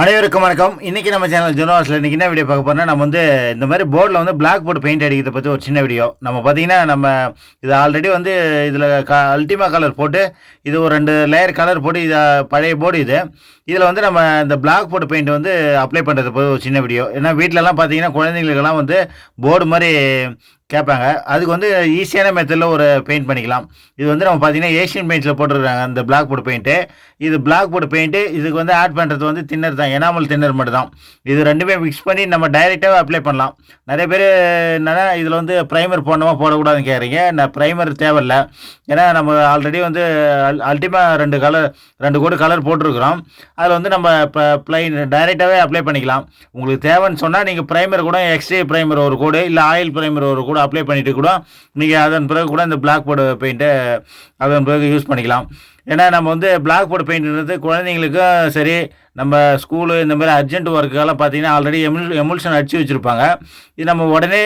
அனைவருக்கும் வணக்கம். இன்றைக்கி நம்ம சேனல் ஜுனோஸில் இன்றைக்கி என்ன வீடியோ பார்க்க போகிறோம்னா நம்ம வந்து இந்த மாதிரி போர்டில் வந்து பிளாக் போர்டு பெயிண்ட் அடிக்கிறத பற்றி ஒரு சின்ன வீடியோ. நம்ம பார்த்தீங்கன்னா நம்ம இது ஆல்ரெடி வந்து இதில் க அல்டிமா கலர் போட்டு இது ஒரு ரெண்டு லேயர் கலர் போட்டு இது பழைய போர்டு இது. இதில் வந்து நம்ம இந்த பிளாக் போர்டு பெயிண்ட் வந்து அப்ளை பண்ணுறது போது ஒரு சின்ன வீடியோ. ஏன்னா வீட்டிலலாம் பார்த்தீங்கன்னா குழந்தைங்களுக்கெல்லாம் வந்து போர்டு மாதிரி கேட்பாங்க. அதுக்கு வந்து ஈஸியான மெத்தடில் ஒரு பெயிண்ட் பண்ணிக்கலாம். இது வந்து நம்ம பார்த்தீங்கன்னா ஏஷியன் பெயிண்ட்ஸில் போட்டுருக்காங்க. அந்த பிளாக் போர்டு பெயிண்ட்டு இது பிளாக் போர்டு பெயிண்ட்டு இதுக்கு வந்து ஆட் பண்ணுறது வந்து தின்னர் தான். எனாமல் தின்னர் மட்டும் தான் இது ரெண்டுமே மிக்ஸ் பண்ணி நம்ம டைரெக்டாக அப்ளை பண்ணலாம். நிறைய பேர் என்னென்னா இதில் வந்து ப்ரைமர் போடணுமா போடக்கூடாதுன்னு கேட்குறீங்க. நான் ப்ரைமர் தேவையில்ல. ஏன்னா நம்ம ஆல்ரெடி வந்து அல் அல்டிமா ரெண்டு கலர் ரெண்டு கோடு கலர் போட்டிருக்கிறோம். அதில் வந்து நம்ம இப்போ ப்ளைன் டைரெக்டாகவே அப்ளை பண்ணிக்கலாம். உங்களுக்கு தேவைன்னு சொன்னால் நீங்கள் ப்ரைமர் கூட எக்ஸ்ரே ப்ரைமர் ஒரு கோடு இல்லை ஆயில் ப்ரைமர் ஒரு கூட அப்ளை பண்ணிவிட்டு கூட நீங்கள் அதன் பிறகு கூட இந்த பிளாக் போர்டு பெயிண்ட்டை அதன் பிறகு யூஸ் பண்ணிக்கலாம். ஏன்னா நம்ம வந்து பிளாக் போர்டு பெயிண்ட்ன்றது குழந்தைங்களுக்கும் சரி நம்ம ஸ்கூலு இந்த மாதிரி அர்ஜென்ட் ஒர்க்குக்கெல்லாம் பார்த்தீங்கன்னா ஆல்ரெடி எமுல் எமுல்ஷன் அடித்து வச்சுருப்பாங்க. இது நம்ம உடனே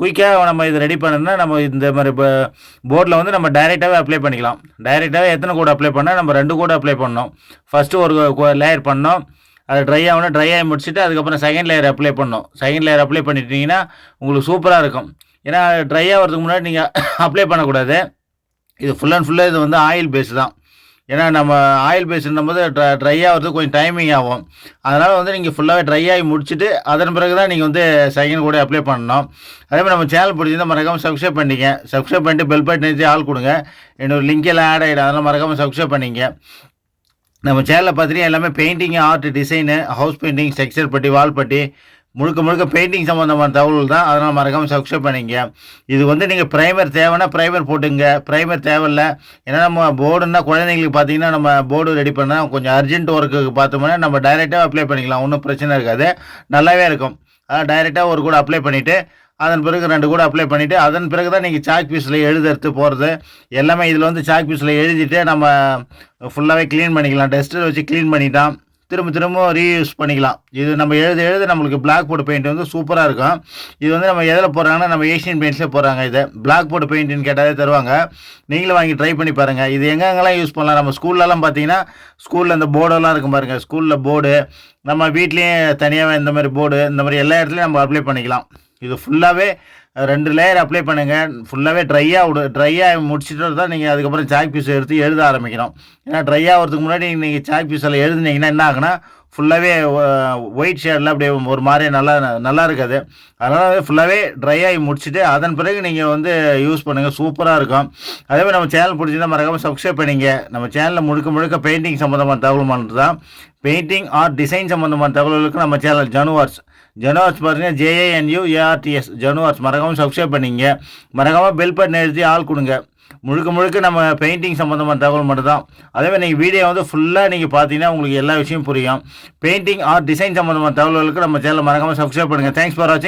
குயிக்காக நம்ம இது ரெடி பண்ணணும்னா நம்ம இந்த மாதிரி போர்டில் வந்து நம்ம டைரெக்டாகவே அப்ளை பண்ணிக்கலாம். டைரெக்டாகவே எத்தனை கோடு அப்ளை பண்ணால் நம்ம ரெண்டு கோடு அப்ளை பண்ணோம் ஃபஸ்ட்டு ஒரு லேயர் பண்ணோம் அது ட்ரை ஆகணும் ட்ரை ஆகி முடிச்சுட்டு அதுக்கப்புறம் செகண்ட் லேயர் அப்ளை பண்ணணும். செகண்ட் லேயர் அப்ளை பண்ணிட்டீங்கன்னா உங்களுக்கு சூப்பராக இருக்கும். ஏன்னா ட்ரை ஆகிறதுக்கு முன்னாடி நீங்கள் அப்ளை பண்ணக்கூடாது. இது ஃபுல் அண்ட் ஃபுல்லாக இது வந்து ஆயில் பேஸ் தான். ஏன்னா நம்ம ஆயில் பேஸ்ன்னும் போது ட்ரை ஆகிறதுக்கு கொஞ்சம் டைமிங் ஆகும். அதனால் வந்து நீங்கள் ஃபுல்லாகவே ட்ரை ஆகி முடிச்சுட்டு அதன் பிறகு தான் நீங்கள் வந்து செகண்ட் கூட அப்ளை பண்ணணும். அதே மாதிரி நம்ம சேனல் பிடிச்சிருந்தால் மறக்காமல் சப்ஸ்கிரைப் பண்ணிங்க. சப்ஸ்கிரைப் பண்ணிட்டு பெல் பட்டன் ஆள் கொடுங்க. என்னோட லிங்க் எல்லாம் ஆட் ஆகிடும் அதெல்லாம் மறக்காமல் சப்ஸ்கிரைப் பண்ணிங்க. நம்ம சேனலில் பார்த்தீங்கன்னா எல்லாமே painting art design house painting structure putty wall putty முழுக்க முழுக்க பெயிண்டிங் சம்மந்தமான தகவல் தான். அதனால் மறக்காமல் சப்ஸ்கிரைப் பண்ணிங்க. இது வந்து நீங்கள் ப்ரைமர் தேவைன்னா ப்ரைமர் போட்டுங்க. ப்ரைமர் தேவையில்ல. ஏன்னா நம்ம போர்டுன்னா குழந்தைங்களுக்கு பார்த்தீங்கன்னா நம்ம போர்டு ரெடி பண்ணால் கொஞ்சம் அர்ஜென்ட் ஒர்க்குக்கு பார்த்தோம்னா நம்ம டைரெக்டாக அப்ளை பண்ணிக்கலாம். ஒன்றும் பிரச்சனை இருக்காது. நல்லாவே இருக்கும். அதான் டைரெக்டாக ஒரு கூட அப்ளை பண்ணிவிட்டு அதன் பிறகு ரெண்டு கூட அப்ளை பண்ணிவிட்டு அதன் பிறகு தான் நீங்கள் சாக் பீஸில் எழுதுறது போகிறது எல்லாமே இதில் வந்து சாக் பீஸில் எழுதிட்டு நம்ம ஃபுல்லாகவே க்ளீன் பண்ணிக்கலாம். டஸ்ட்டர் வச்சு க்ளீன் பண்ணிட்டான் திரும்ப திரும்ப ரீயூஸ் பண்ணிக்கலாம். இது நம்ம எழுத எழுத நம்மளுக்கு பிளாக் போர்டு பெயிண்ட் வந்து சூப்பராக இருக்கும். இது வந்து நம்ம எதில் போடுறாங்கன்னா நம்ம ஏஷியன் பெயிண்ட்ஸே போடுறாங்க இதை. பிளாக் போர்டு பெயிண்ட்னு கேட்டாலே தருவாங்க. நீங்களும் வாங்கி ட்ரை பண்ணி பாருங்கள் இது எங்கெங்கெல்லாம் யூஸ் பண்ணலாம்? நம்ம ஸ்கூல்லலாம் பார்த்தீங்கன்னா ஸ்கூலில் இந்த போர்டெல்லாம் இருக்கும் பாருங்கள் ஸ்கூலில் போர்டு நம்ம வீட்லேயும் தனியாக இந்த மாதிரி போர்டு இந்த மாதிரி எல்லா இடத்துலையும் நம்ம அப்ளை பண்ணிக்கலாம். இது ஃபுல்லாகவே ரெண்டு லேயர் அப்ளை பண்ணுங்கள் ஃபுல்லாகவே ட்ரையாக விடு ட்ரையாக முடிச்சுட்டு தான் நீங்கள் அதுக்கப்புறம் சாக் பீஸ் எடுத்து எழுத ஆரம்பிக்கணும். ஏன்னா ட்ரை ஆகிறதுக்கு முன்னாடி நீங்கள் சாக் பீஸில் எழுதுனீங்கன்னா என்ன ஆகுனா ஃபுல்லாகவே ஒயிட் ஷேடில் அப்படியே ஒரு மாதிரி நல்லா நல்லா இருக்காது. அதனால் ஃபுல்லாகவே ட்ரை ஆகி முடிச்சுட்டு அதன் பிறகு நீங்கள் வந்து யூஸ் பண்ணுங்கள் சூப்பராக இருக்கும். அதே மாதிரி நம்ம சேனல் பிடிச்சிருந்தால் மறக்காமல் சப்ஸ்கிரைப் பண்ணிங்க. நம்ம சேனலில் முழுக்க முழுக்க பெயிண்டிங் சம்மந்தமான தகவல் தான் பெயிண்டிங் ஆர் டிசைன் சம்மந்தமான தகவல்களுக்கு நம்ம சேனல் ஜனுவார்ஸ் ஜனுவார்ஸ் பார்த்தீங்கன்னா ஜேஏஎன்யூ ஏஆர்டிஎஸ் ஜனுவார்ஸ் மறக்காமல் சப்ஸ்கிரைப் பண்ணிங்க. மறக்காமல் பெல் பட்டன் எழுதி ஆள் கொடுங்க. முழுக்க முழுக்க நம்ம பெயிண்டிங் சம்மந்தமான தகவல் மட்டும் தான் அதேமாதிரி நீங்கள் வீடியோ வந்து ஃபுல்லாக நீங்கள் பார்த்தீங்கன்னா உங்களுக்கு எல்லா விஷயம் புரியும். பெயிண்டிங் ஆர் டிசைன் சம்மந்தமான தகவல்களுக்கு நம்ம சேனல் மறக்காமல் சப்ஸ்கிரைப் பண்ணுங்கள் தேங்க்ஸ் ஃபார் வாட்சிங்